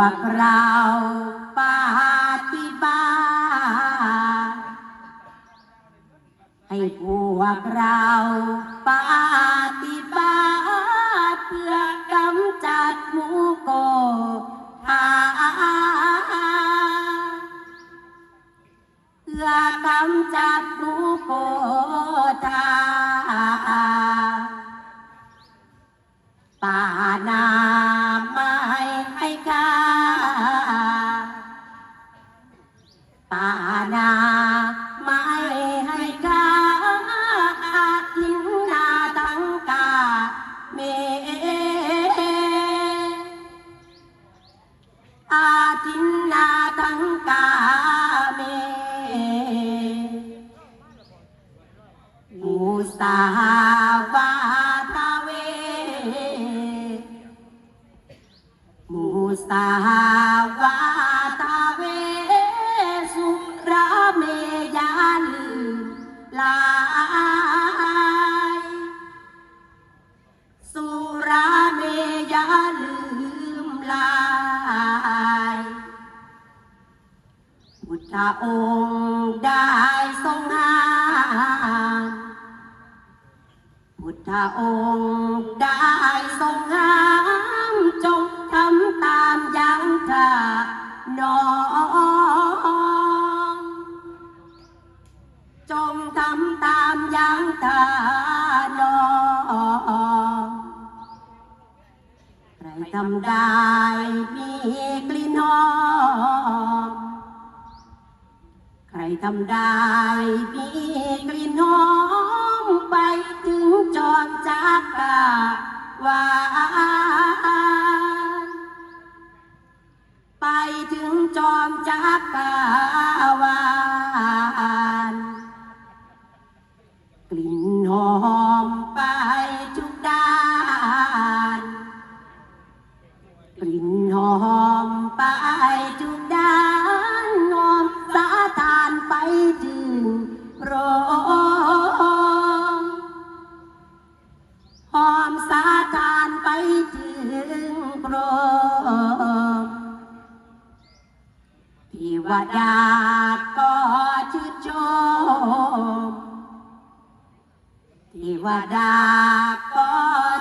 วกเราปฏิบัติให้พวกเราปฏิบัติเพื่อกำจัดหมูโกอาเพื่อกำจัดหมูโกธาป่านาไม่ให้ค่าป่า สาวาตาเวสุราเมยาลืมลาย สุราเมยาลืมลายพุทธองค์ได้ทรงงานพุทธองค์ได้ทรงงามจง อย่างทานองจงทำตามอย่างทานองใครทำได้มีกลิ่นหอม ใครทำได้มีกลิ่นหอม จอมจากกาวานกลิ่นหอมไปทุกด้าน กลิ่นหอมไปทุกด้านหอมสาทานไปถึงโร ที่วดาก็ชื่นชมเทวดาก็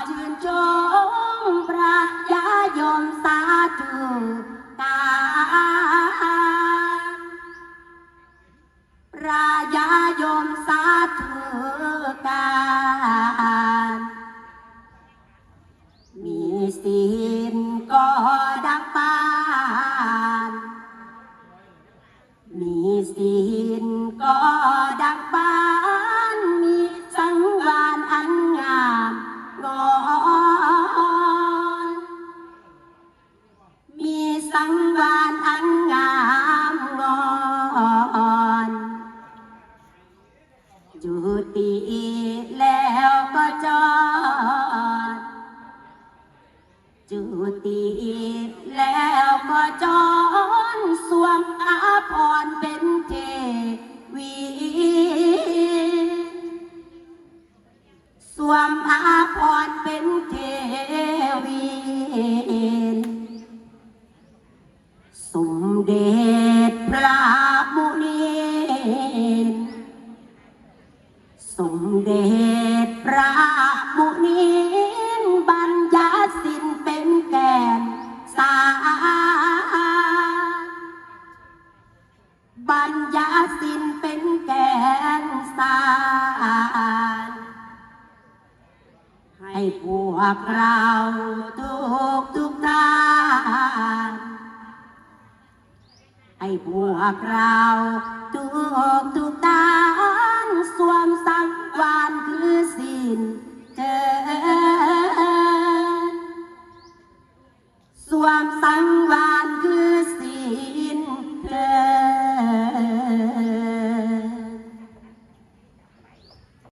ชื่นชมพระยายมสาธุกาพระยายมสาธุการมีศีลก็ สังวานอันงามงอนจุติแล้วก็จอดจุติแล้วก็จอนสวมอาพร เด็จพระมุนีสมเด็จพระมุนีบัญญัติสินเป็นแก่นสารบัญญัติสินเป็นแก่นสารให้พวกเราทุกทุกท่าน พวกเราทุกทุกตางสวมสังวานคือสินเธอสวมสังวานคือสินเธอ